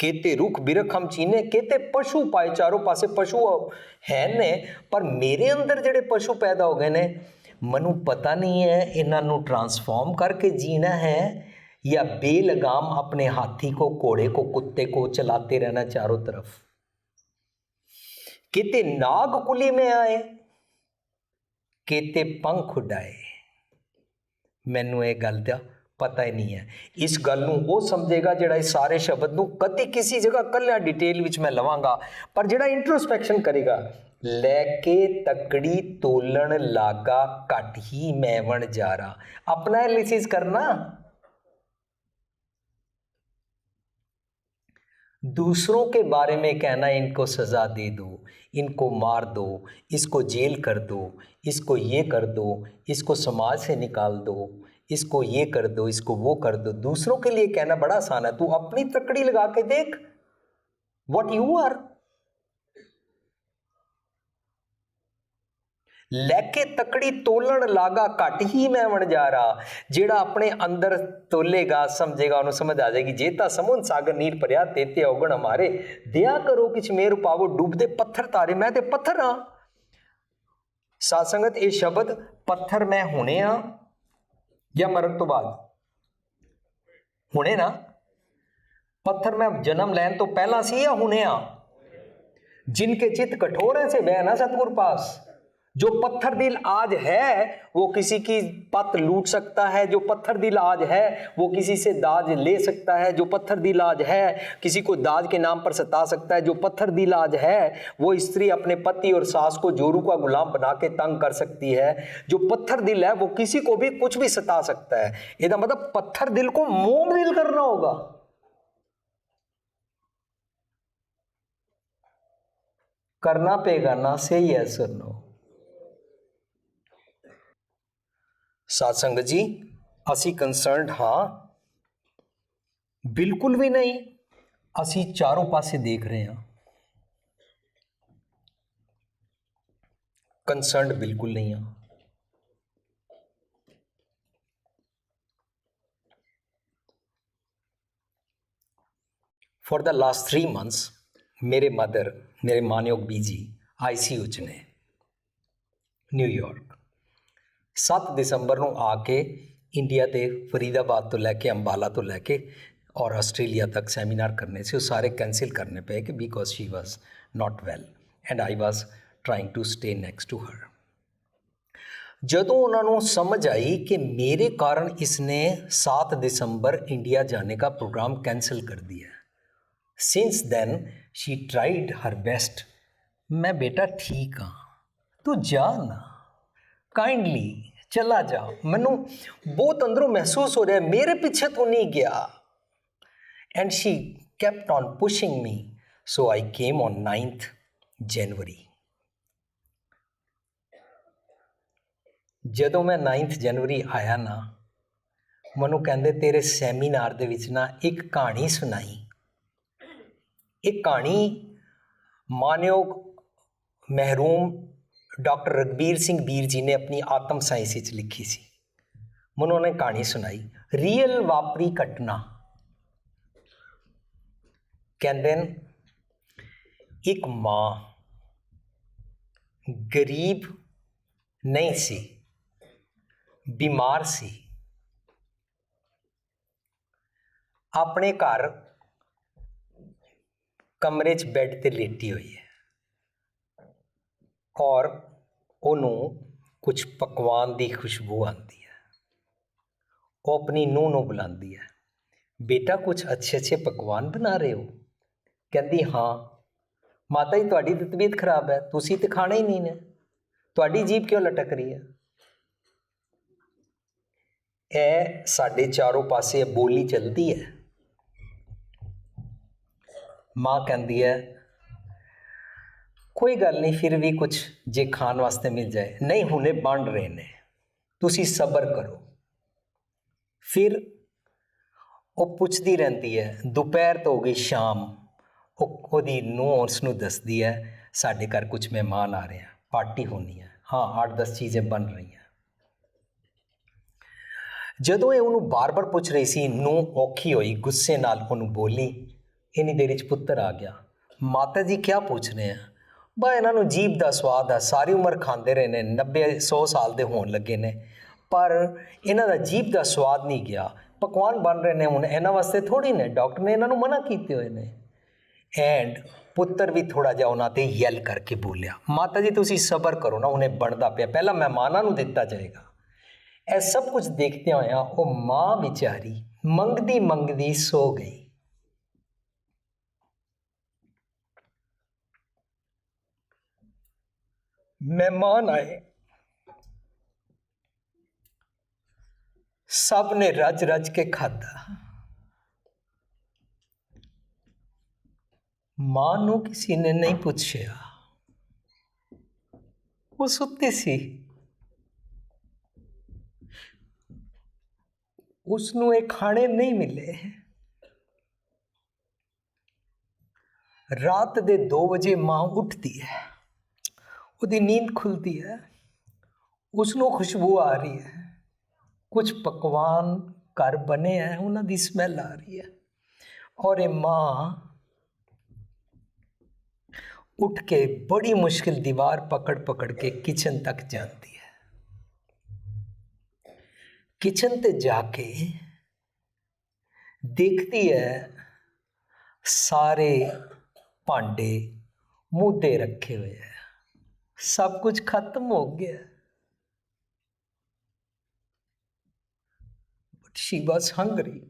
ਕੇਤੇ ਰੁਖ ਬਿਰਖਮ ਚੀਨੇ ਕੇਤੇ ਪਸ਼ੂ ਪਾਏ ਚਾਰੋਂ ਪਾਸੇ ਪਸ਼ੂ ਹੈ ਨੇ ਪਰ ਮੇਰੇ ਅੰਦਰ ਜਿਹੜੇ ਪਸ਼ੂ ਪੈਦਾ ਹੋ ਗਏ ਨੇ ਮੈਨੂੰ ਪਤਾ ਨਹੀਂ ਹੈ ਇਹਨਾਂ ਨੂੰ ਟਰਾਂਸਫਾਰਮ करके जीना है या बेलगाम अपने हाथी को घोड़े को कुत्ते को चलाते रहना चारों तरफ किते नाग कुली में आए ਕਿਤੇ ਪੰਖ ਉਡਾਏ ਮੈਨੂੰ ਇਹ ਗੱਲ ਦਾ ਪਤਾ ਹੀ ਨਹੀਂ ਹੈ ਇਸ ਗੱਲ ਨੂੰ ਉਹ ਸਮਝੇਗਾ ਜਿਹੜਾ ਇਸ ਸਾਰੇ ਸ਼ਬਦ ਨੂੰ ਕਦੇ ਕਿਸੇ ਜਗ੍ਹਾ ਕੱਲਿਆ ਡਿਟੇਲ ਵਿੱਚ ਮੈਂ ਲਵਾਂਗਾ ਪਰ ਜਿਹੜਾ ਇੰਟਰੋਸਪੈਕਸ਼ਨ ਕਰੇਗਾ ਲੈ ਕੇ ਤਕੜੀ ਤੋਲਣ ਲਾਗਾ ਘਟ ਹੀ ਮੈਵਣ ਜਾਰਾ ਆਪਣਾ ਐਨਾਲਿਸਿਸ ਕਰਨਾ दूसरों के बारे में कहना इनको सज़ा दे दो इनको मार दो इसको जेल कर दो इसको ये कर दो इसको समाज से निकाल दो इसको ये कर दो इसको वो कर दो दूसरों के लिए कहना बड़ा आसान है तू अपनी तकड़ी लगा के देख वट यू आर ਲੈ ਕੇ ਤਕੜੀ ਤੋਲਣ ਲਾਗਾ ਘਟ ਹੀ ਮੈਂ ਵਣ ਜਾ ਰਾ ਜਿਹੜਾ ਆਪਣੇ ਅੰਦਰ ਤੋਲੇਗਾ ਸਮਝੇਗਾ ਉਹਨੂੰ ਸਮਝ ਆ ਜਾਏਗੀ ਜੇ ਤਾਂ ਸਮੁੰਦ ਸਾਗਰ ਨੀਰ ਭਰਿਆ ਤੇਤੇ ਔਗਣ ਹਮਾਰੇ ਦਿਆ ਕਰੋ ਕਿਛ ਮੇਰ ਪਾਵੋ ਡੁੱਬਦੇ ਪੱਥਰ ਤਾਰੇ ਮੈਂ ਤੇ ਪੱਥਰ ਹਾਂ ਸਾਧ ਸੰਗਤ ਇਹ ਸ਼ਬਦ ਪੱਥਰ ਮੈਂ ਹੁਣੇ ਆ ਜਾਂ ਮਰਨ ਤੋਂ ਬਾਅਦ ਹੁਣੇ ਨਾ ਪੱਥਰ ਮੈਂ ਜਨਮ ਲੈਣ ਤੋਂ ਪਹਿਲਾਂ ਸੀ ਜਾਂ ਹੁਣੇ ਆ जिनके चित्त कठोर है से वह ना सतगुर पास जो पत्थर दिल आज है, वो किसी की पत लूट सकता है। जो पत्थर दिल आज है, वो किसी से दाज ले सकता है। जो पत्थर दिल आज है, किसी को दाज के नाम पर सता सकता है। जो पत्थर दिल आज है, वो स्त्री अपने पति और सास को जोरू का गुलाम बना के तंग कर सकती है। जो पत्थर दिल है, वो किसी को भी कुछ भी सता सकता है। इसका मतलब पत्थर दिल को मोम दिल करना होगा। करना पेगा, ना से ही सर नो ਸਾਧ ਸੰਗਤ ਜੀ ਅਸੀਂ ਕੰਸਰਨਡ ਹਾਂ ਬਿਲਕੁਲ ਵੀ ਨਹੀਂ ਅਸੀਂ ਚਾਰੋਂ ਪਾਸੇ ਦੇਖ ਰਹੇ ਹਾਂ ਕੰਸਰਨਡ ਬਿਲਕੁਲ ਨਹੀਂ ਹਾਂ ਫॉर द ਲਾਸਟ 3 ਮੰਥਸ ਮੇਰੇ ਮਦਰ ਮੇਰੇ ਮਾਨਯੋਗ ਬੀਜੀ ਆਈਸੀਯੂ ਚ ਨੇ ਨਿਊਯਾਰਕ 7 ਦਸੰਬਰ ਨੂੰ ਆ ਕੇ ਇੰਡੀਆ ਦੇ ਫਰੀਦਾਬਾਦ ਤੋਂ ਲੈ ਕੇ ਅੰਬਾਲਾ ਤੋਂ ਲੈ ਕੇ और ऑस्ट्रेलिया तक सेमिनार करने से वो सारे कैंसिल करने पे कि because she was not well and I was trying to stay next to her ਜਦੋਂ ਉਹਨਾਂ ਨੂੰ ਸਮਝ ਆਈ ਕਿ ਮੇਰੇ ਕਾਰਨ ਇਸਨੇ 7 ਦਸੰਬਰ ਇੰਡੀਆ ਜਾਣੇ ਦਾ ਪ੍ਰੋਗਰਾਮ ਕੈਨਸਲ ਕਰ ਦਿਆ since then she tried her best ਮੈਂ ਬੇਟਾ ਠੀਕ ਹਾਂ ਤੂੰ ਜਾ ਨਾ ਕਾਈਂਡਲੀ ਚਲਾ ਜਾ। ਮੈਨੂੰ ਬਹੁਤ ਅੰਦਰੋਂ ਮਹਿਸੂਸ ਹੋ ਰਿਹਾ, ਮੇਰੇ ਪਿੱਛੇ ਤੋਂ ਨਹੀਂ ਗਿਆ। And she kept on pushing me. So i came on 9th january ਜਦੋਂ ਮੈਂ 9th ਜਨਵਰੀ ਆਇਆ ਨਾ, ਮੈਨੂੰ ਕਹਿੰਦੇ ਤੇਰੇ ਸੈਮੀਨਾਰ ਦੇ ਵਿੱਚ ਨਾ ਇੱਕ ਕਹਾਣੀ ਸੁਣਾਈ। ਇਹ ਕਹਾਣੀ, ਮਾਨਯੋਗ ਮਹਿਰੂਮ ਡਾਕਟਰ ਰਗਬੀਰ ਸਿੰਘ ਵੀਰ ਜੀ ਨੇ ਆਪਣੀ ਆਤਮ ਸਾਇੰਸ ਵਿੱਚ ਲਿਖੀ ਸੀ। ਮੈਨੂੰ ਉਹਨੇ ਕਹਾਣੀ ਸੁਣਾਈ। ਰੀਅਲ ਵਾਪਰੀ ਘਟਨਾ। ਕਹਿੰਦੇ ਨੇ, ਇੱਕ ਮਾਂ ਗਰੀਬ ਨਹੀਂ ਸੀ, ਬਿਮਾਰ ਸੀ। ਆਪਣੇ ਘਰ ਕਮਰੇ 'ਚ ਬੈੱਡ ਤੇ ਲੇਟੀ ਹੋਈ ਹੈ। ਔਰ ਉਹਨੂੰ ਕੁਝ ਪਕਵਾਨ ਦੀ ਖੁਸ਼ਬੂ ਆਉਂਦੀ ਹੈ। ਉਹ ਆਪਣੀ ਨੂੰਹ ਨੂੰ ਬੁਲਾਉਂਦੀ ਹੈ, ਬੇਟਾ ਕੁਝ ਅੱਛੇ ਅੱਛੇ ਪਕਵਾਨ ਬਣਾ ਰਹੇ ਹੋ? ਕਹਿੰਦੀ, ਹਾਂ। ਮਾਤਾ ਜੀ, ਤੁਹਾਡੀ ਤਬੀਅਤ ਖਰਾਬ ਹੈ, ਤੁਸੀਂ ਤੇ ਖਾਣਾ ਹੀ ਨਹੀਂ ਨੇ। ਤੁਹਾਡੀ ਜੀਭ ਕਿਉਂ ਲਟਕ ਰਹੀ ਹੈ? ਇਹ ਸਾਡੇ ਚਾਰੋਂ ਪਾਸੇ ਬੋਲੀ ਚੱਲਦੀ ਹੈ। ਮਾਂ ਕਹਿੰਦੀ ਹੈ ਕੋਈ ਗੱਲ ਨਹੀਂ, ਫਿਰ ਵੀ ਕੁਝ ਜੇ ਖਾਣ ਵਾਸਤੇ ਮਿਲ ਜਾਏ। ਨਹੀਂ, ਹੁਣੇ ਬਣ ਰਹੇ ਨੇ। ਤੁਸੀਂ ਸਬਰ ਕਰੋ। ਫਿਰ ਉਹ ਪੁੱਛਦੀ ਰਹਿੰਦੀ ਹੈ, ਦੁਪਹਿਰ ਤੋਂ ਹੋ ਗਈ ਸ਼ਾਮ। ਉਹ ਉਹਦੀ ਨੂੰਹ ਉਸ ਨੂੰ ਦੱਸਦੀ ਹੈ, ਸਾਡੇ ਘਰ ਕੁਝ ਮਹਿਮਾਨ ਆ ਰਹੇ ਆ, ਪਾਰਟੀ ਹੋਣੀ ਹੈ ਹਾਂ 8-10 ਚੀਜ਼ਾਂ ਬਣ ਰਹੀਆਂ। ਜਦੋਂ ਇਹ ਉਹਨੂੰ ਬਾਰ-ਬਾਰ ਪੁੱਛ ਰਹੀ ਸੀ ਨੂੰ ਔਖੀ ਹੋਈ, ਗੁੱਸੇ ਨਾਲ ਉਹਨੂੰ ਬੋਲੀ, ਇਨੀ ਦੇਰ ਵਿੱਚ ਪੁੱਤਰ ਆ ਗਿਆ। ਮਾਤਾ ਜੀ ਕੀ ਪੁੱਛ ਰਹੇ ਆ? ਬਾ ਇਹਨਾਂ ਨੂੰ ਜੀਭ ਦਾ ਸਵਾਦ ਆ, ਸਾਰੀ ਉਮਰ ਖਾਂਦੇ ਰਹੇ ਨੇ 90 100 ਸਾਲ ਦੇ ਹੋਣ ਲੱਗੇ ਨੇ। ਪਰ ਇਹਨਾਂ ਦਾ ਜੀਭ ਦਾ ਸਵਾਦ ਨਹੀਂ ਗਿਆ। ਪਕਵਾਨ ਬਣ ਰਹੇ ਨੇ ਹੁਣ, ਇਹਨਾਂ ਵਾਸਤੇ ਥੋੜੀ ਨੇ। ਡਾਕਟਰ ਨੇ ਇਹਨਾਂ ਨੂੰ ਮਨਾ ਕੀਤੇ ਹੋਏ ਨੇ। ਐਂਡ ਪੁੱਤਰ ਵੀ ਥੋੜਾ ਜਿਹਾ ਉਹਨਾਂ ਤੇ ਯੈਲ ਕਰਕੇ ਬੋਲਿਆ, ਮਾਤਾ ਜੀ, ਤੁਸੀਂ ਸਬਰ ਕਰੋ ਨਾ, ਉਹਨੇ ਬਣਦਾ ਪਿਆ। ਪਹਿਲਾਂ ਮਹਿਮਾਨਾਂ ਨੂੰ ਦਿੱਤਾ ਜਾਏਗਾ। ਇਹ ਸਭ ਕੁਝ ਦੇਖਦਿਆਂ ਹੋਇਆ ਉਹ ਮਾਂ ਵਿਚਾਰੀ ਮੰਗਦੀ ਮੰਗਦੀ ਸੋ ਗਈ। ਮਹਿਮਾਨ ਆਏ ਸਭ ਨੇ ਰੱਜ ਰੱਜ ਕੇ ਖਾਧਾ ਮਾਂ ਨੂੰ ਕਿਸੇ ਨੇ ਨਹੀਂ ਪੁੱਛਿਆ ਉਹ ਸੁੱਤੀ ਸੀ ਉਸ ਨੂੰ ਇਹ ਖਾਣੇ ਨਹੀਂ ਮਿਲੇ ਰਾਤ ਦੇ 2 ਵਜੇ ਮਾਂ ਉੱਠਦੀ ਹੈ ਉਹਦੀ ਨੀਂਦ ਖੁੱਲਦੀ ਹੈ ਉਸ ਨੂੰ ਖੁਸ਼ਬੂ ਆ ਰਹੀ ਹੈ। ਕੁਝ ਪਕਵਾਨ ਘਰ ਬਣੇ ਹੈ, ਉਹਨਾਂ ਦੀ ਸਮੈਲ ਆ ਰਹੀ ਹੈ। ਔਰ ਇਹ ਮਾਂ ਉੱਠ ਕੇ ਬੜੀ ਮੁਸ਼ਕਿਲ ਦੀਵਾਰ ਪਕੜ ਪਕੜ ਕੇ ਕਿਚਨ ਤੱਕ ਜਾਂਦੀ ਹੈ। ਕਿਚਨ ਤੇ ਜਾ ਕੇ ਦੇਖਦੀ ਹੈ, ਸਾਰੇ ਭਾਂਡੇ ਮੁੱਦੇ ਰੱਖੇ ਹੋਏ ਹੈ। ਸਭ ਕੁਝ ਖਤਮ ਹੋ ਗਿਆ बट शी वॉज हंग्री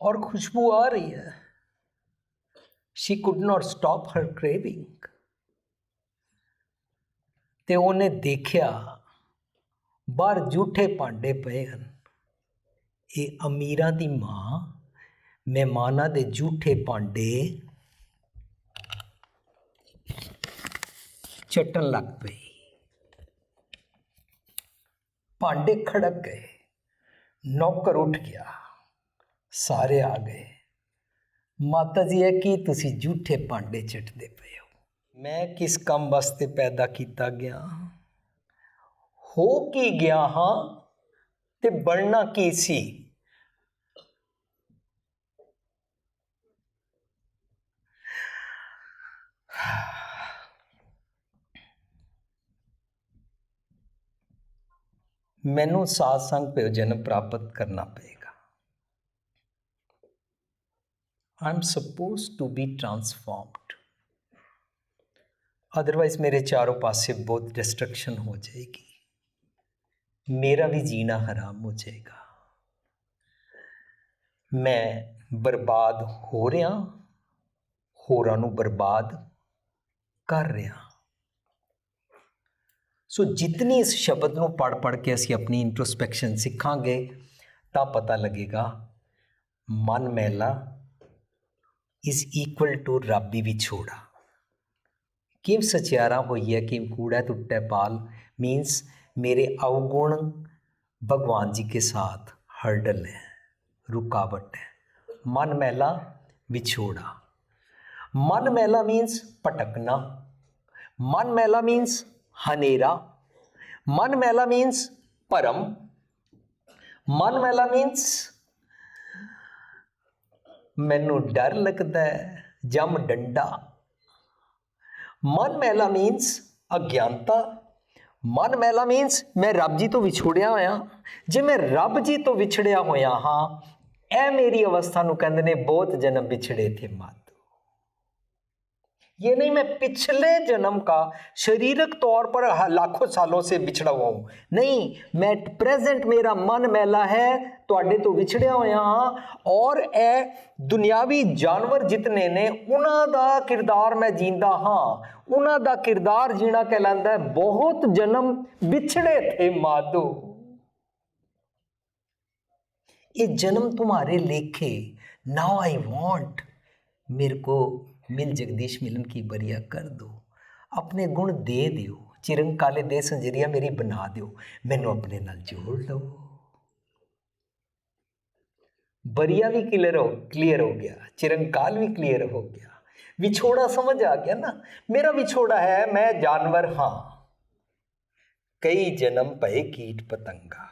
और खुशबू आ रही है she could not stop her craving ਤੇ ਉਹਨੇ ਦੇਖਿਆ ਬਾਹਰ ਝੂਠੇ ਭਾਂਡੇ ਪਏ ਹਨ ਇਹ ਅਮੀਰਾਂ ਦੀ ਮਾਂ ਮਹਿਮਾਨਾਂ ਦੇ ਝੂਠੇ ਭਾਂਡੇ ਚਟਣ ਲੱਗ ਪਈ। ਭਾਂਡੇ ਖੜਕ ਗਏ। ਨੌਕਰ ਉੱਠ ਗਿਆ। ਸਾਰੇ ਆ ਗਏ। ਮਾਤਾ ਜੀ ਇਹ ਕੀ ਤੁਸੀਂ ਝੂਠੇ ਭਾਂਡੇ ਚਟਦੇ ਪਏ ਹੋ? ਮੈਂ ਕਿਸ ਕੰਮ ਵਾਸਤੇ ਪੈਦਾ ਕੀਤਾ ਗਿਆ? ਹੋ ਕੀ ਗਿਆ ਹਾਂ? ਤੇ ਬਣਨਾ ਕੀ ਸੀ? ਮੈਨੂੰ ਸਾਧ ਸੰਗ ਪ੍ਰਯੋਜਨ ਪ੍ਰਾਪਤ ਕਰਨਾ ਪਏਗਾ। I am supposed to be transformed otherwise ਮੇਰੇ ਚਾਰੋਂ ਪਾਸੇ ਬਹੁਤ ਡਿਸਟਰਕਸ਼ਨ ਹੋ ਜਾਏਗੀ। ਮੇਰਾ ਵੀ ਜੀਣਾ ਹਰਾਮ ਹੋ ਜਾਏਗਾ। ਮੈਂ ਬਰਬਾਦ ਹੋ ਰਿਹਾ, ਹੋਰਾਂ ਨੂੰ ਬਰਬਾਦ ਕਰ ਰਿਹਾ। ਸੋ ਜਿਤਨੀ ਇਸ ਸ਼ਬਦ ਨੂੰ ਪੜ ਪੜ ਕੇ ਅਸੀਂ ਆਪਣੀ ਇੰਟਰੋਸਪੈਕਸ਼ਨ ਸਿੱਖਾਂਗੇ ਤਾਂ ਪਤਾ ਲੱਗੇਗਾ ਮਨ ਮੈਲਾ ਇਜ਼ ਇਕੁਅਲ ਟੂ ਰੱਬੀ ਵਿਛੋੜਾ ਕਿਵ ਸਚਿਆਰਾ ਹੋਈ ਹੈ ਕਿ ਕੂੜਾ ਟੁੱਟੇ ਪਾਲ मीन्स मेरे अवगुण भगवान जी के साथ हर्डल है रुकावट है मन मैला विछोड़ा मन मैला मीन्स पटकना मन मैला मीन्स ਹਨੇਰਾ। ਮਨ ਮੈਲਾ ਮੀਨਸ ਪਰਮ ਮਨ ਮੈਲਾ ਮੀਨਸ ਮੈਨੂੰ ਡਰ ਲੱਗਦਾ ਹੈ, ਜਮ ਡੰਡਾ। ਮਨ ਮੈਲਾ ਮੀਨਸ ਅਗਿਆਨਤਾ। ਮਨ ਮੈਲਾ ਮੀਨਸ ਮੈਂ ਰੱਬ ਜੀ ਤੋਂ ਵਿਛੜਿਆ ਹੋਇਆ। ਜੇ ਮੈਂ ਰੱਬ ਜੀ ਤੋਂ ਵਿਛੜਿਆ ਹੋਇਆ ਹਾਂ, ਇਹ ਮੇਰੀ ਅਵਸਥਾ ਨੂੰ ਕਹਿੰਦੇ ਨੇ ਬਹੁਤ ਜਨਮ ਵਿਛੜੇ ਤੇ ਮਾਤ। ये नहीं मैं पिछले जन्म का शारीरिक तौर पर लाखों सालों से बिछड़ा हुआ हूं नहीं मैं प्रेजेंट मेरा मन मैला है ਤੁਹਾਡੇ ਤੋਂ ਵਿਛੜਿਆ ਹੋਇਆ ਹਾਂ ਔਰ ਇਹ ਦੁਨਿਆਵੀ ਜਾਨਵਰ ਜਿਤਨੇ ਨੇ ਉਹਨਾਂ ਦਾ ਕਿਰਦਾਰ ਮੈਂ ਜੀਂਦਾ ਹਾਂ ਉਹਨਾਂ ਦਾ ਕਿਰਦਾਰ ਜੀਣਾ ਕਹਿਲਾਂਦਾ ਹੈ ਬਹੁਤ ਜਨਮ ਵਿਛੜੇ ਥੇ ਮਾਦੋ ਇਹ ਜਨਮ तुम्हारे लेखे नाउ आई वांट मेरे को मिल जगदीश मिलन की बरिया कर दो। अपने गुण दे दियो। चिरंकाले दे संजरिया मेरी बना दियो। मैनू अपने नाल जोड़ लो बरिया भी क्लियर हो क्लियर हो गया। चिरंकाल भी क्लियर हो गया। विछोड़ा समझ आ गया ना? मेरा विछोड़ा है, मैं जानवर हाँ। कई जन्म पे कीट पतंगा।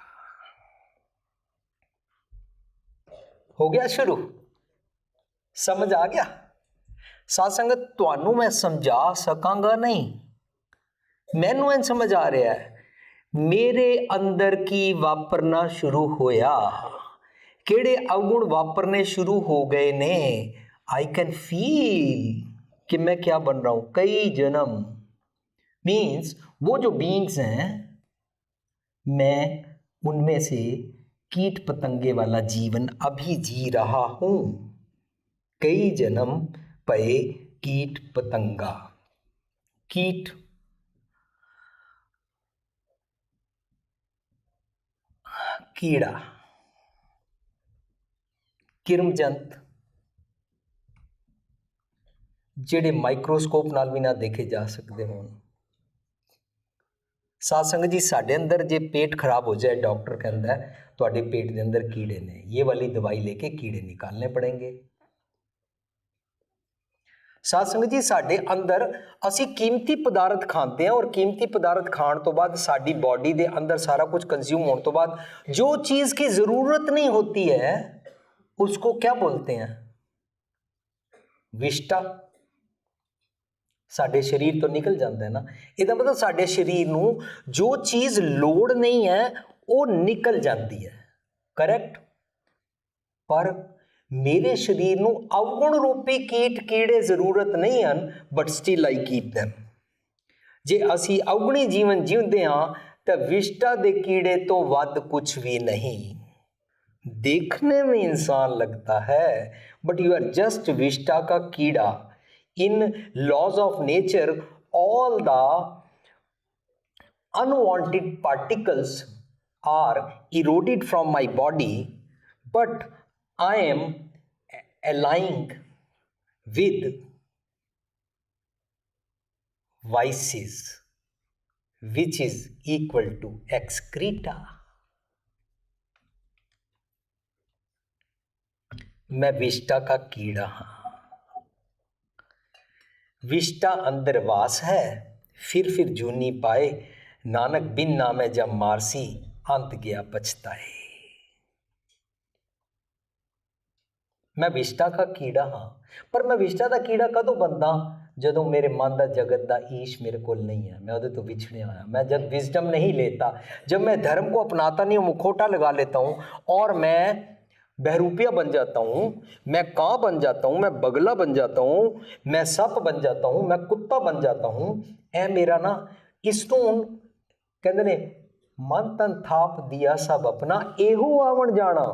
हो गया शुरू? समझ आ गया? ਸਾਧ ਸੰਗਤ ਤੁਹਾਨੂੰ ਮੈਂ ਸਮਝਾ ਸਕਾਂਗਾ ਨਹੀਂ ਮੈਨੂੰ ਇਹ ਸਮਝ ਆ ਰਿਹਾ ਹੈ ਮੇਰੇ ਅੰਦਰ ਕੀ ਵਾਪਰਨਾ ਸ਼ੁਰੂ ਹੋਇਆ ਕਿਹੜੇ ਅਵਗੁਣ ਵਾਪਰਨੇ ਸ਼ੁਰੂ ਹੋ ਗਏ ਨੇ आई कैन फील कि मैं क्या बन रहा हूं कई जन्म मीन्स वो जो बीइंग्स हैं मैं उनमें से कीट पतंगे वाला जीवन अभी जी रहा हूं कई जन्म ਪਏ ਕੀਟ ਪਤੰਗਾ। ਕੀਟ। ਕੀੜਾ। ਕਿਰਮਜੰਤ। ਜਿਹੜੇ ਮਾਈਕਰੋਸਕੋਪ ਨਾਲ ਵੀ ਨਾ ਦੇਖੇ ਜਾ ਸਕਦੇ ਹੋਣ। ਸਾਧ ਸੰਗਤ ਜੀ, ਸਾਡੇ ਅੰਦਰ ਜੇ ਪੇਟ ਖਰਾਬ ਹੋ ਜਾਏ, ਡਾਕਟਰ ਕਹਿੰਦਾ ਤੁਹਾਡੇ ਪੇਟ ਦੇ ਅੰਦਰ ਕੀੜੇ ਨੇ। ਇਹ ਵਾਲੀ ਦਵਾਈ ਲੈ ਕੇ ਕੀੜੇ ਨਿਕਾਲਨੇ ਪੜेंगे ਸਾਧ ਸੰਗਤ ਜੀ ਸਾਡੇ ਅੰਦਰ ਅਸੀਂ ਕੀਮਤੀ ਪਦਾਰਥ ਖਾਂਦੇ ਹਾਂ ਔਰ ਕੀਮਤੀ ਪਦਾਰਥ ਖਾਣ ਤੋਂ ਬਾਅਦ ਸਾਡੀ ਬਾਡੀ ਦੇ ਅੰਦਰ ਸਾਰਾ ਕੁਝ ਕੰਜ਼ਿਊਮ ਹੋਣ ਤੋਂ ਬਾਅਦ ਜੋ ਚੀਜ਼ की ज़रूरत नहीं होती है उसको क्या बोलते हैं ਵਿਸ਼ਟਾ ਸਾਡੇ ਸਰੀਰ ਤੋਂ ਨਿਕਲ ਜਾਂਦਾ ਹੈ ਨਾ ਇਹਦਾ ਮਤਲਬ ਸਾਡੇ ਸਰੀਰ ਨੂੰ ਜੋ ਚੀਜ਼ ਲੋੜ ਨਹੀਂ ਹੈ ਉਹ ਨਿਕਲ ਜਾਂਦੀ ਹੈ ਕਰੈਕਟ ਪਰ ਮੇਰੇ ਸਰੀਰ ਨੂੰ ਅਵਗੁਣ ਰੂਪੀ ਕੀਟ ਕੀੜੇ ਜ਼ਰੂਰਤ ਨਹੀਂ ਹਨ but still I keep them ਜੇ ਅਸੀਂ ਅਵਗੁਣੀ ਜੀਵਨ ਜਿਉਂਦੇ ਹਾਂ ਤਾਂ ਵਿਸ਼ਟਾ ਦੇ ਕੀੜੇ ਤੋਂ ਵੱਧ ਕੁਝ ਵੀ ਨਹੀਂ देखने में इंसान लगता है बट यू आर जस्ट विष्टा का कीड़ा in laws of nature all the unwanted particles are eroded from my body but i am aligning with vices, which is equal to excreta मैं विष्टा का कीड़ा हाँ। विष्टा अंदर वास है, फिर फिर जूनी पाए, नानक बिन नामे जब मारसी, अंत गया पछताए। ਮੈਂ ਵਿਸ਼ਟਾ ਦਾ ਕੀੜਾ ਹਾਂ ਪਰ ਮੈਂ ਵਿਸ਼ਟਾ ਦਾ ਕੀੜਾ ਕਦੋਂ ਬੰਦਾ ਜਦੋਂ ਮੇਰੇ ਮਨ ਦਾ ਜਗਤ ਦਾ ਈਸ਼ ਮੇਰੇ ਕੋਲ नहीं है मैं ਉਹਦੇ ਤੋਂ ਵਿਛੜਿਆ ਹੋਇਆ मैं जब विजडम नहीं लेता जब मैं धर्म को अपनाता नहीं हूँ मुखोटा लगा लेता हूँ और मैं बहरूपिया बन जाता हूँ मैं कां बन जाता हूँ मैं बगला बन जाता हूँ मैं सप बन जाता हूँ मैं कुत्ता बन जाता हूँ ਇਹ ਮੇਰਾ ਨਾ ਇਸ ਤੋਂ ਕਹਿੰਦੇ ਨੇ ਮਨ ਤਨ ਥਾਪ ਦਿਆ ਸਭ ਆਪਣਾ ਇਹੋ ਆਵਣ ਜਾਣਾ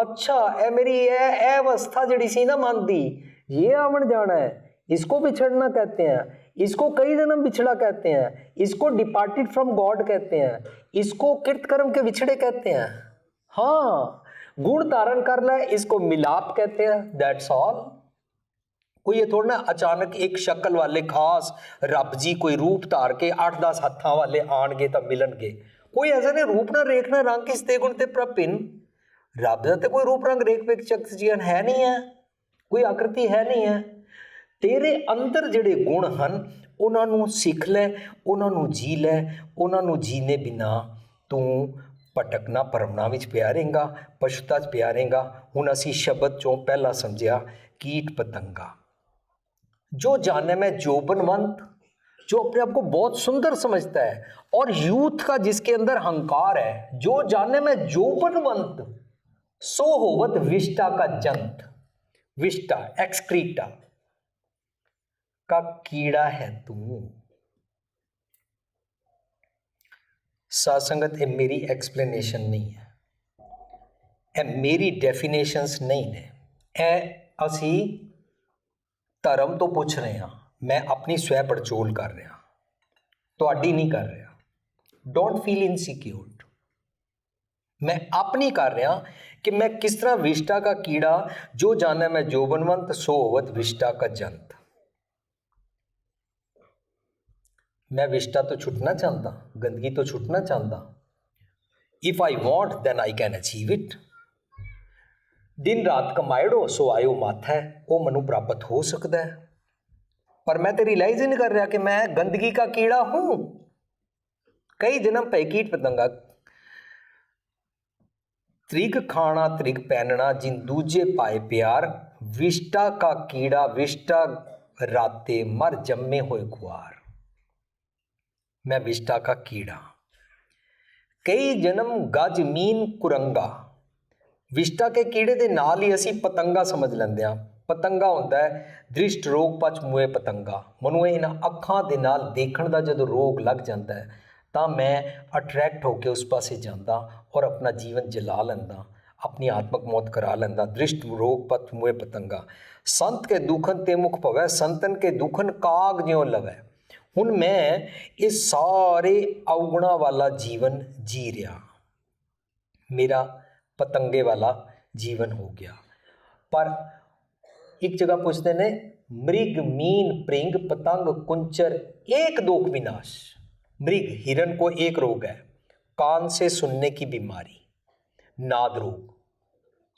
अच्छा ए मेरी ये ए अवस्था जड़ी सी ना मन दी ये आवन जाना है इसको बिछड़ना कहते हैं इसको कई जन्म बिछड़ा कहते हैं इसको डिपार्टेड फ्रॉम गॉड कहते हैं इसको कृत कर्म के बिछड़े कहते हैं हाँ गुण धारण कर ले इसको मिलाप कहते हैं दैट्स ऑल ਕੋਈ ਇਹ ਥੋੜਾ ਨਾ ਅਚਾਨਕ ਇੱਕ ਸ਼ਕਲ ਵਾਲੇ ਖਾਸ ਰੱਬ ਜੀ ਕੋਈ ਰੂਪ ਧਾਰ ਕੇ 8-10 ਹੱਥਾਂ ਵਾਲੇ ਆਣਗੇ ਤਾਂ ਮਿਲਣਗੇ ਕੋਈ ਐਸਾ ਨਹੀਂ ਰੂਪ ਨਾ ਰੇਖਣਾ ਰੰਗ ਕਿਸ ਤੇ ਗੁਣ ਤੇ ਪ੍ਰਭਿਨ ਰੱਬ ਦਾ ਤੇ ਕੋਈ ਰੂਪ ਰੰਗ ਰੇਖ ਵੇਖ ਚਕਤ ਜੀਵਨ ਹੈ ਨਹੀਂ ਹੈ ਕੋਈ ਆਕ੍ਰਿਤੀ ਹੈ ਨਹੀਂ ਹੈ ਤੇਰੇ ਅੰਦਰ ਜਿਹੜੇ ਗੁਣ ਹਨ ਉਹਨਾਂ ਨੂੰ ਸਿੱਖ ਲੈ ਉਹਨਾਂ ਨੂੰ ਜੀ ਲੈ ਉਹਨਾਂ ਨੂੰ ਜੀਨੇ ਬਿਨਾ ਤੂੰ ਭਟਕਣਾ ਪਰਮਣਾ ਵਿੱਚ ਪਿਆ ਰਹੇਗਾ ਪਸ਼ੂਤਾ 'ਚ ਪਿਆ ਰਹੇਗਾ ਹੁਣ ਅਸੀਂ ਸ਼ਬਦ ਚੋਂ ਪਹਿਲਾਂ ਸਮਝਿਆ ਕੀਟ ਪਤੰਗਾ जो जाने में जोबनवंत जो अपने आप को बहुत सुंदर समझता है और यूथ का जिसके अंदर हंकार है जो जाने में जोबनवंत सो होवत विष्टा का जंत विष्टा एक्सक्रीटा का कीड़ा है तू सासंगत ये मेरी एक्सप्लेनेशन नहीं है ਇਹ ਮੇਰੀ ਡੈਫੀਨੇਸ਼ਨਸ ਨਹੀਂ ਨੇ ਇਹ ਅਸੀਂ ਧਰਮ ਤੋਂ ਪੁੱਛ ਰਹੇ ਹਾਂ ਮੈਂ ਆਪਣੀ ਸਵੈ ਪੜਚੋਲ ਕਰ ਰਿਹਾ ਤੁਹਾਡੀ ਨਹੀਂ ਕਰ ਰਿਹਾ ਡੋਂਟ ਫੀਲ ਇਨਸਿਕਿਉਰਡ मैं अपनी कर रहा कि मैं किस तरह विष्टा का कीड़ा, जो जाने मैं जोबनवंत सोवत विष्टा का जंत। मैं विष्टा तो छुटना चाहता, गंदगी तो छुटना चाहता। If I want then I can achieve it दिन रात कमायड़ो सो आयो माथा है वो मनु प्राप्त हो सकता है। पर मैं तो रियलाइज़ ही नहीं कर रहा कि मैं गंदगी का कीड़ा हूँ। कई जन्म पैकीट पतंगा ਤ੍ਰਿਗ ਖਾਣਾ ਤ੍ਰਿਗ ਪਹਿਨਣਾ, ਜਿਨ ਦੂਜੇ ਪਾਏ ਪਿਆਰ, ਵਿਸ਼ਟਾ ਕਾ ਕੀੜਾ, ਵਿਸ਼ਟਾ ਰਾਤੇ ਮਰ ਜੰਮੇ ਹੋਏ ਖੁਆਰ ਮੈਂ ਵਿਸ਼ਟਾ ਕਾ ਕੀੜਾ। ਕਈ ਜਨਮ ਗਜ ਮੀਨ ਕੁਰੰਗਾ। ਵਿਸ਼ਟਾ ਕੇ ਕੀੜੇ ਦੇ ਨਾਲ ਹੀ ਅਸੀਂ ਪਤੰਗਾ ਸਮਝ ਲੈਂਦੇ ਹਾਂ। ਪਤੰਗਾ ਹੁੰਦਾ ਹੈ ਦ੍ਰਿਸ਼ਟ ਰੋਗ ਪਚ ਮੂਏ ਪਤੰਗਾ। ਮਨੁ ਇਹਨਾਂ ਅੱਖਾਂ ਦੇ ਨਾਲ ਦੇਖਣ ਦਾ ਜਦੋਂ ਰੋਗ ਲੱਗ ਜਾਂਦਾ ਹੈ ਤਾਂ ਮੈਂ ਅਟਰੈਕਟ ਹੋ ਕੇ ਉਸ ਪਾਸੇ ਜਾਂਦਾ ਔਰ ਆਪਣਾ ਜੀਵਨ ਜਲਾ ਲੈਂਦਾ ਆਪਣੀ ਆਤਮਕ ਮੌਤ ਕਰਾ ਲੈਂਦਾ ਦ੍ਰਿਸ਼ਟ ਰੋਗ ਪਚ ਮੂਏ ਪਤੰਗਾ ਸੰਤ ਕੇ ਦੁਖਨ ਤੇ ਮੁਖ ਭਵੈ ਸੰਤਨ ਕੇ ਦੁਖਨ ਕਾਗ ਜਿਉ ਲਵੈ ਹੁਣ ਮੈਂ ਇਹ ਸਾਰੇ ਔਗਣਾ ਵਾਲਾ ਜੀਵਨ ਜੀ ਰਿਹਾ ਮੇਰਾ ਪਤੰਗੇ ਵਾਲਾ ਜੀਵਨ ਹੋ ਗਿਆ ਪਰ ਇੱਕ ਜਗ੍ਹਾ ਪੁੱਛਦੇ ਨੇ ਮ੍ਰਿਗ ਮੀਨ ਪ੍ਰਿੰਗ ਪਤੰਗ ਕੁੰਚਰ एक दोख विनाश मृग हिरण को एक रोग है कान से सुनने की बीमारी नाद रोग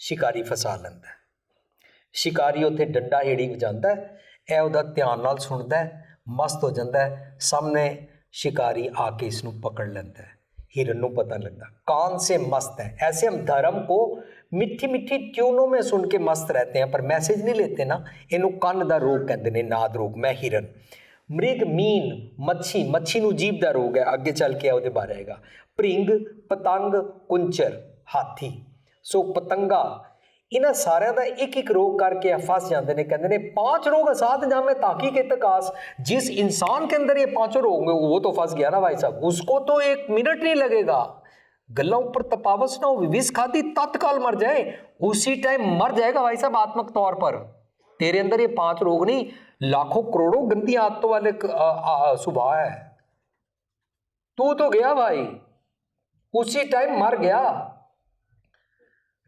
शिकारी फसा ਲੈਂਦਾ ਹੈ ਸ਼ਿਕਾਰੀ ਉੱਥੇ ਡੰਡਾ ਏੜੀ ਵਜਾਉਂਦਾ ਹੈ ਇਹ ਉਹਦਾ ਧਿਆਨ ਨਾਲ ਸੁਣਦਾ ਹੈ ਮਸਤ ਹੋ ਜਾਂਦਾ ਹੈ ਸਾਹਮਣੇ ਸ਼ਿਕਾਰੀ ਆ ਕੇ ਇਸ ਨੂੰ ਪਕੜ ਲੈਂਦਾ ਹੈ हिरन ਨੂੰ पता लगता कान से मस्त है ऐसे हम धर्म को मिठी मिठी ट्यूनों में सुन के मस्त रहते हैं पर मैसेज नहीं लेते ना ਇਹਨੂੰ ਕੰਨ ਦਾ ਰੋਗ ਕਹਿੰਦੇ ਨੇ ਨਾਦ ਰੋਗ ਮੈਂ ਹਿਰਨ ਮ੍ਰਿਗ ਮੀਨ ਮੱਛੀ ਮੱਛੀ ਨੂੰ ਜੀਭ ਦਾ ਰੋਗ ਹੈ ਅੱਗੇ ਚੱਲ ਕੇ ਉਹਦੇ ਬਾਰੇ ਆਏਗਾ ਭ੍ਰਿੰਗ ਪਤੰਗ ਕੁੰਚਰ ਹਾਥੀ ਸੋ ਪਤੰਗਾ ਇਹਨਾਂ ਸਾਰਿਆਂ ਦਾ ਇੱਕ ਇੱਕ ਰੋਗ ਕਰਕੇ ਇਹ ਫਸ ਜਾਂਦੇ ਨੇ ਕਹਿੰਦੇ ਨੇ पांच रोग साथ जामे ताकि के तकास जिस इंसान के अंदर ये पांचों रोग में वो तो फंस गया ना भाई साहब उसको तो एक मिनट नहीं लगेगा गल्ला ऊपर तपावस ना हो विष खाती तत्काल मर जाए उसी टाइम मर जाएगा भाई साहब आत्मक तौर पर तेरे अंदर ये पांच रोग नहीं लाखों करोड़ों गंदी आदतों वाले स्वभाव है। तू तो गया भाई। ਉਸੇ ਟਾਈਮ ਮਰ ਗਿਆ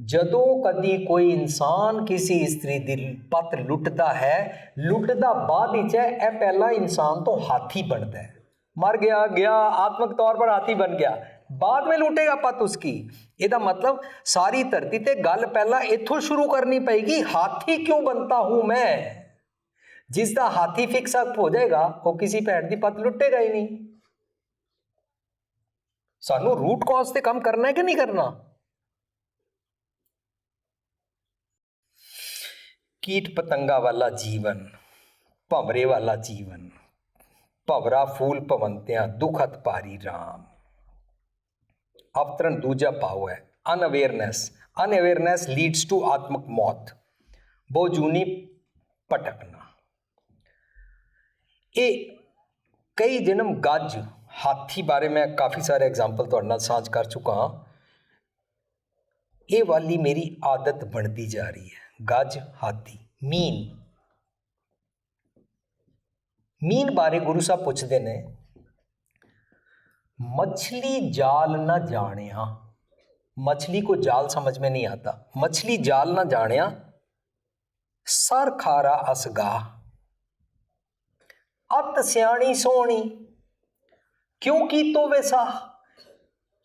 ਜਦੋਂ ਕਦੀ ਕੋਈ ਇਨਸਾਨ ਕਿਸੇ ਇਸਤਰੀ ਦੀ ਪਤ ਲੁੱਟਦਾ ਹੈ ਲੁੱਟਦਾ ਬਾਅਦ ਵਿੱਚ ਹੈ ਇਹ ਪਹਿਲਾ ਇਨਸਾਨ ਤੋਂ ਹਾਥੀ ਬਣਦਾ ਹੈ ਮਰ ਗਿਆ ਗਿਆ ਆਤਮਿਕ ਤੌਰ ਪਰ ਹਾਥੀ ਬਣ ਗਿਆ ਬਾਅਦ ਵਿੱਚ ਲੁੱਟੇਗਾ ਪਤ ਉਸकी ਇਹਦਾ ਮਤਲਬ ਸਾਰੀ ਧਰਤੀ ਤੇ ਗੱਲ ਪਹਿਲਾਂ ਇੱਥੋਂ ਸ਼ੁਰੂ ਕਰਨੀ ਪਏਗੀ ਹਾਥੀ ਕਿਉਂ ਬਣਤਾ ਹੂੰ ਮੈਂ ਜਿਸ ਦਾ ਹਾਥੀ ਫਿਕਸ ਅਪ ਹੋ ਜਾਏਗਾ, ਉਹ ਕਿਸੇ ਭੈਣ ਦੀ ਪੱਤ ਲੁੱਟੇਗਾ ਹੀ ਨਹੀਂ। ਸਾਨੂੰ ਰੂਟ ਕਾਜ਼ ਤੇ ਕੰਮ ਕਰਨਾ ਹੈ ਕਿ ਨਹੀਂ ਕਰਨਾ? ਕੀਟ ਪਤੰਗਾ ਵਾਲਾ ਜੀਵਨ, ਭਵਰੇ ਵਾਲਾ ਜੀਵਨ, ਭਵਰਾ ਫੂਲ ਭਵੰਤਿਆਂ, ਦੁਖਤ ਪਾਰੀ RAM ਅਵਤਰਣ ਦੂਜਾ ਪਾਉ ਹੈ ਅਨਅਵੇਅਰਨੈਸ ਅਨਅਵੇਅਰਨੈਸ ਲੀਡਸ ਟੂ ਆਤਮਕ ਮੌਤ। ਬੋਜੂਨੀ ਪਟਕਣਾ ਇਹ ਕਈ ਜਨਮ ਗੱਜ ਹਾਥੀ ਬਾਰੇ ਮੈਂ ਕਾਫੀ ਸਾਰੇ ਐਗਜ਼ਾਮਪਲ ਤੁਹਾਡੇ ਨਾਲ ਸਾਂਝ ਕਰ ਚੁੱਕਾ ਹਾਂ ਇਹ ਵਾਲੀ ਮੇਰੀ ਆਦਤ ਬਣਦੀ ਜਾ ਰਹੀ ਹੈ ਗੱਜ ਹਾਥੀ ਮੀਨ ਮੀਨ ਬਾਰੇ ਗੁਰੂ ਸਾਹਿਬ ਪੁੱਛਦੇ ਨੇ मछली जाल न जानिया मछली को जाल समझ में नहीं आता मछली जाल न जानिया सर खारा असगा ਅਤ ਸਿਆਣੀ ਸੋਣੀ ਕਿਉਂ ਕੀ ਤੋ ਵਿਸਾ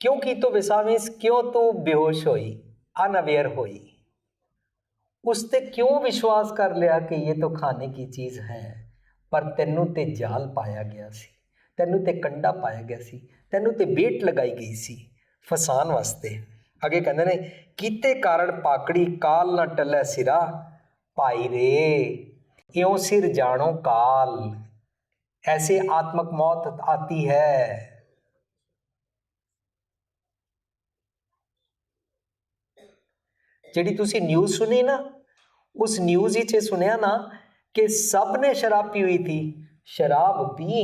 ਕਿਉਂ ਕੀ ਤੋ ਵਿਸਾ ਮੀਨਸ ਕਿਉਂ ਤੂੰ ਬੇਹੋਸ਼ ਹੋਈ ਅਨਅਵੇਅਰ ਹੋਈ? ਉਸ ਤੇ ਕਿਉਂ ਵਿਸ਼ਵਾਸ ਕਰ ਲਿਆ ਕਿ ਇਹ ਤਾਂ ਖਾਣੇ ਕੀ ਚੀਜ਼ ਹੈ? ਪਰ ਤੈਨੂੰ ਤੇ ਜਾਲ ਪਾਇਆ ਗਿਆ ਸੀ, ਤੈਨੂੰ ਤੇ ਕੰਡਾ ਪਾਇਆ ਗਿਆ ਸੀ, ਤੈਨੂੰ ਤੇ ਬੇਟ ਲਗਾਈ ਗਈ ਸੀ ਫਸਾਨ ਵਾਸਤੇ। ਅਗੇ ਕਹਿੰਦੇ ਨੇ, ਕੀਤੇ ਕਾਰਨ ਪਾਕੜੀ ਕਾਲ ਨਾ ਟੱਲੇ ਸਿਰਾ, ਭਾਈ ਰੇ, ਇਉਂ ਸਿਰ ਜਾਣੋ ਕਾਲ। ऐसे आत्मक मौत आती है ਜਿਹੜੀ ਤੁਸੀਂ ਨਿਊਜ਼ ਸੁਣੀ ਨਾ ਉਸ ਨਿਊਜ਼ ਵਿੱਚ ਇਹ ਸੁਣਿਆ ਨਾ ਕਿ ਸਭ ਨੇ ਸ਼ਰਾਬ ਪੀ ਹੋਈ थी ਸ਼ਰਾਬ ਪੀ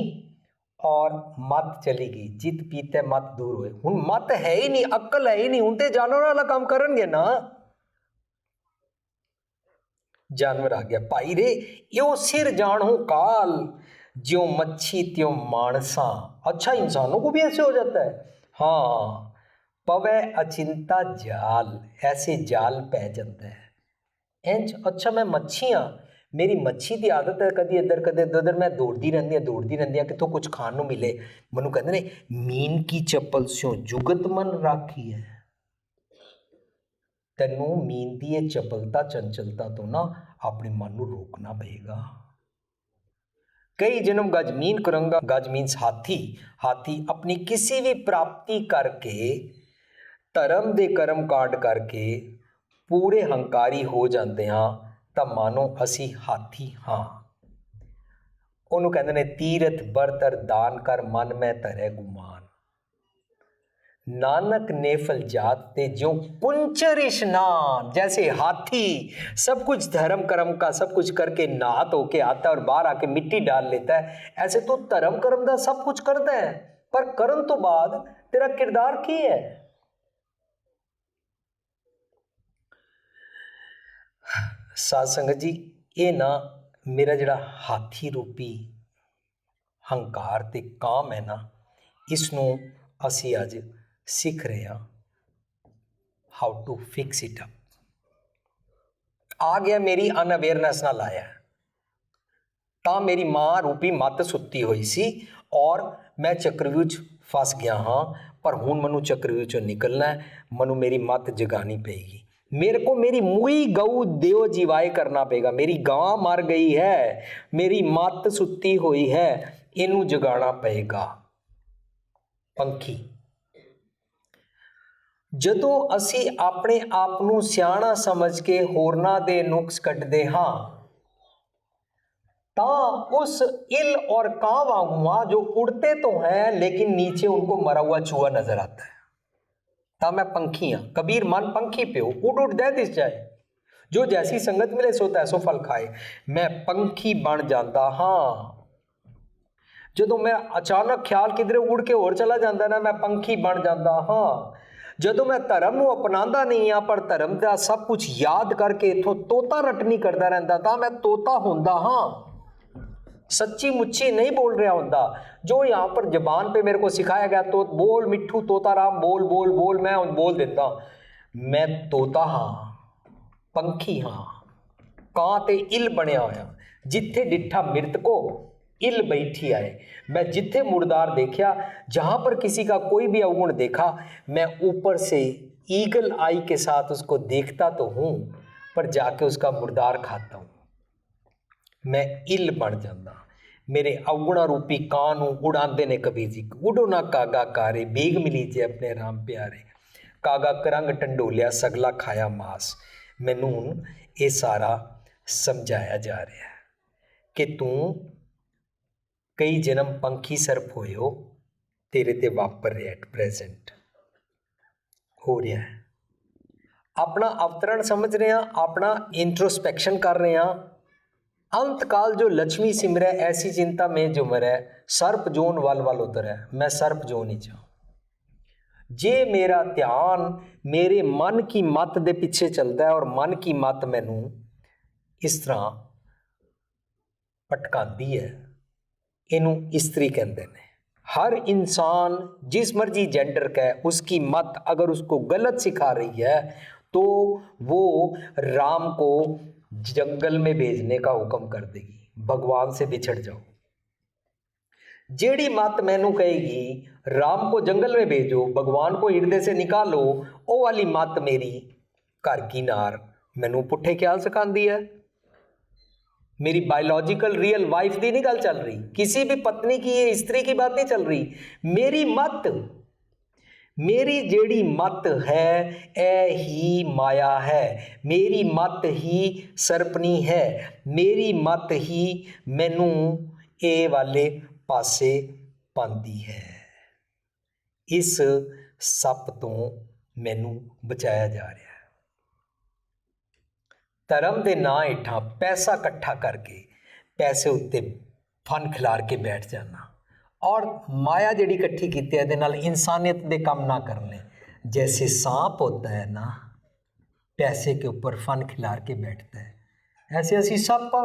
ਔਰ ਮਤ ਚਲੀ ਗਈ ਜਿਤ ਪੀਤੇ ਮਤ ਦੂਰ ਹੋਏ ਹੁਣ ਮਤ ਹੈ ਹੀ ਨਹੀਂ ਅਕਲ ਹੈ ਹੀ ਨਹੀਂ ਹੁਣ ਤੇ ਜਾਨਵਰ ਵਾਲਾ ਕੰਮ ਕਰਨਗੇ ਨਾ ਜਾਨਵਰ ਆ ਗਿਆ ਭਾਈ ਰੇ ਇਹੋ ਸਿਰ ਜਾਣੋ ਕਾਲ ज्यो मच्छी त्यों मानसा अच्छा इंसानों को भी ऐसे हो जाता है हाँ पवे अचिंता जाल ऐसे जाल पै जाता है इंज अच्छा मैं मच्छी हाँ ਮੇਰੀ ਮੱਛੀ ਦੀ ਆਦਤ ਹੈ ਕਦੀ ਇੱਧਰ ਕਦੇ ਉੱਧਰ ਮੈਂ ਦੌੜਦੀ ਰਹਿੰਦੀ ਹਾਂ ਦੌੜਦੀ ਰਹਿੰਦੀ ਹਾਂ ਕਿਥੋਂ ਕੁਝ ਖਾਣ ਨੂੰ ਮਿਲੇ ਮੈਨੂੰ ਕਹਿੰਦੇ ਨੇ ਮੀਨ ਕੀ ਚੱਪਲ ਸਿਓ ਜੁਗਤ ਮਨ ਰਾਖੀ ਹੈ ਤੈਨੂੰ ਮੀਨ ਦੀ ਇਹ ਚਪਲਤਾ ਚੰਚਲਤਾ ਤੋਂ ਨਾ ਆਪਣੇ ਮਨ ਨੂੰ ਰੋਕਣਾ ਪਏਗਾ ਕਈ ਜਨਮ ਗਜ਼ਮੀਨ ਮੀਨ ਕਰੰਗਾ, ਗਜ ਮੀਨਸ ਹਾਥੀ। ਹਾਥੀ ਆਪਣੀ ਕਿਸੇ ਵੀ ਪ੍ਰਾਪਤੀ ਕਰਕੇ, ਧਰਮ ਦੇ ਕਰਮ ਕਾਂਡ ਕਰਕੇ ਪੂਰੇ ਹੰਕਾਰੀ ਹੋ ਜਾਂਦੇ ਹਾਂ, ਤਾਂ ਮਾਨੋ ਅਸੀਂ ਹਾਥੀ ਹਾਂ। ਉਹਨੂੰ ਕਹਿੰਦੇ ਨੇ ਤੀਰਥ ਬਰਤਰ ਦਾਨ ਕਰ ਮਨ ਮੈਂ ਧਰੇ ਗੁਮਾਨ। नानक नेफल जात ते जो कुंचर स्नान जैसे हाथी सब कुछ धर्म कर्म का सब कुछ करके नहा धो के आता है और बाहर आके मिट्टी डाल लेता है ऐसे तो धर्म कर्म का सब कुछ करता है पर करन तो बाद तेरा किरदार की है ਸਾਧ ਸੰਗਤ ਜੀ ਇਹ ਨਾ ਮੇਰਾ ਜਿਹੜਾ ਹਾਥੀ ਰੂਪੀ ਹੰਕਾਰ ਤੇ ਕਾਮ ਹੈ ਨਾ ਇਸ ਨੂੰ ਅਸੀਂ ਅੱਜ ਸਿੱਖ ਰਹੇ ਹਾਂ how to fix it up ਆ ਗਿਆ ਮੇਰੀ ਅਨਅਵੇਅਰਨੈਸ ਨਾਲ ਆਇਆ ਤਾਂ ਮੇਰੀ ਮਾਂ ਰੂਪੀ ਮੱਤ ਸੁੱਤੀ ਹੋਈ ਸੀ ਔਰ ਮੈਂ ਚੱਕਰਵਿਊਹ 'ਚ ਫਸ ਗਿਆ ਹਾਂ ਪਰ ਹੁਣ ਮੈਨੂੰ ਚੱਕਰਵਿਊਹ 'ਚੋਂ ਨਿਕਲਣਾ ਹੈ ਮੈਨੂੰ ਮੇਰੀ ਮੱਤ ਜਗਾਣੀ ਪਏਗੀ मेरे को मेरी मुई गऊ देव जीवाए करना पेगा मेरी गां मर गई है मेरी मत सुत्ती हुई है ਇਹਨੂੰ ਜਗਾਉਣਾ ਪਏਗਾ ਪੰਖੀ ਜਦੋਂ ਅਸੀਂ ਆਪਣੇ ਆਪ ਨੂੰ ਸਿਆਣਾ ਸਮਝ ਕੇ ਹੋਰਨਾਂ ਦੇ ਨੁਕਸ ਕੱਢਦੇ ਹਾਂ ਤਾਂ उस इल और कां वांगुआ जो उड़ते तो हैं लेकिन नीचे उनको मरा हुआ चूहा नजर आता है ਤਾਂ ਮੈਂ ਪੰਖੀ ਹਾਂ ਕਬੀਰ ਮਨ ਪੰਖੀ ਪਿਓ ਉਡ ਉਡ ਦੇ ਦਿਸ ਜਾਏ ਜੋ ਜੈਸੀ ਸੰਗਤ ਮਿਲੇ ਸੋ ਤੈਸੋ ਫਲ ਖਾਏ ਮੈਂ ਪੰਖੀ ਬਣ ਜਾਂਦਾ ਹਾਂ ਜਦੋਂ ਮੈਂ ਅਚਾਨਕ ਖਿਆਲ ਕਿਧਰੇ ਉੜ ਕੇ ਹੋਰ ਚਲਾ ਜਾਂਦਾ ਨਾ ਮੈਂ ਪੰਖੀ ਬਣ ਜਾਂਦਾ ਹਾਂ ਜਦੋਂ ਮੈਂ ਧਰਮ ਨੂੰ ਅਪਣਾਉਂਦਾ ਨਹੀਂ ਆ ਪਰ ਧਰਮ ਦਾ ਸਭ ਕੁਝ ਯਾਦ ਕਰਕੇ ਇਥੋਂ ਤੋਤਾ ਰਟਨੀ ਕਰਦਾ ਰਹਿੰਦਾ ਤਾਂ ਮੈਂ ਤੋਤਾ ਹੁੰਦਾ ਹਾਂ सच्ची मुच्ची नहीं बोल रहा होता जो यहाँ पर जबान पे मेरे को सिखाया गया तो बोल मिट्ठू तोता राम बोल बोल बोल मैं बोल देता हूँ मैं तोता हाँ पंखी हाँ ਕਾਂ ਤੇ ਇਲ ਬਣਿਆ ਹੋਇਆ ਜਿੱਥੇ ਡਿੱਠਾ ਮ੍ਰਿਤਕੋ इल बैठी आए। मैं जिथे मुड़दार देखा जहाँ पर किसी का कोई भी अवगुण देखा, मैं ऊपर से ईगल आई के साथ उसको देखता तो हूँ, पर जाके उसका मुड़दार खाता हूँ। मैं इल बन जाता मेरे अवगुणा रूपी कान उड़ाते ने कबीर जी उड़ो ना कागा कारे, बेग मिली जे अपने राम प्यारे। कागा करंग टंडोलिया, सगला खाया मास। मैनू ये सारा समझाया जा रहा है कि तू ਕਈ ਜਨਮ ਪੰਖੀ ਸਰਪ ਹੋਇਓ ਤੇਰੇ ਤੇ ਵਾਪਰ ਰਿਹਾ ਐਟ ਪ੍ਰੈਜ਼ੈਂਟ ਹੋ ਰਿਹਾ ਹੈ ਆਪਣਾ ਅਵਤਰਣ ਸਮਝ ਰਹੇ ਹਾਂ ਆਪਣਾ ਇੰਟਰੋਸਪੈਕਸ਼ਨ ਕਰ ਰਹੇ ਹਾਂ अंत काल जो लक्ष्मी सिमरै ऐसी चिंता में जो मरै सर्प जोन वल वल उतरै मैं सर्प जोन ही चाहूँ ਜੇ ਮੇਰਾ ਧਿਆਨ ਮੇਰੇ ਮਨ ਕੀ ਮਤ ਦੇ ਪਿੱਛੇ ਚੱਲਦਾ ਹੈ ਔਰ ਮਨ ਕੀ ਮਤ ਮੈਨੂੰ ਇਸ ਤਰ੍ਹਾਂ ਭਟਕਾਉਂਦੀ ਹੈ ਇਹਨੂੰ ਇਸਤਰੀ ਕਹਿੰਦੇ ਨੇ हर इंसान जिस मर्जी जेंडर का है उसकी मत अगर उसको गलत सिखा रही है तो वो राम को जंगल में भेजने का हुक्म कर देगी भगवान से बिछड़ जाओ जेड़ी मत मैनू कहेगी राम को जंगल में भेजो भगवान को हृदय से निकालो ਉਹ ਵਾਲੀ ਮਤ ਮੇਰੀ ਘਰ ਕੀ ਨਾਰ ਮੈਨੂੰ ਪੁੱਠੇ ਖਿਆਲ ਸਿਖਾਉਂਦੀ ਹੈ मेरी बायोलॉजिकल रियल वाइफ की नहीं गल चल रही किसी भी पत्नी की ये स्त्री की बात नहीं चल रही मेरी मत ਮੇਰੀ ਜਿਹੜੀ ਮਤ ਹੈ ਇਹ ਹੀ ਮਾਇਆ ਹੈ ਮੇਰੀ ਮਤ ਹੀ ਸਰਪਣੀ ਹੈ ਮੇਰੀ ਮਤ ਹੀ ਮੈਨੂੰ ਇਹ ਵਾਲੇ ਪਾਸੇ ਪਾਉਂਦੀ ਹੈ ਇਸ ਸੱਪ ਤੋਂ ਮੈਨੂੰ ਬਚਾਇਆ ਜਾ ਰਿਹਾ ਹੈ ਧਰਮ ਦੇ ਨਾਂ ਹੇਠਾਂ ਪੈਸਾ ਇਕੱਠਾ ਕਰਕੇ ਪੈਸੇ ਉੱਤੇ ਫਨ ਖਿਲਾਰ ਕੇ ਬੈਠ ਜਾਣਾ और माया जड़ी इकट्ठी की ਇਹਦੇ ਨਾਲ इंसानियत ਦੇ ਕੰਮ ना करने जैसे सांप होता है ना पैसे के ऊपर फन खिलार के बैठता है ऐसे ਅਸੀਂ ਸੱਪ ਆ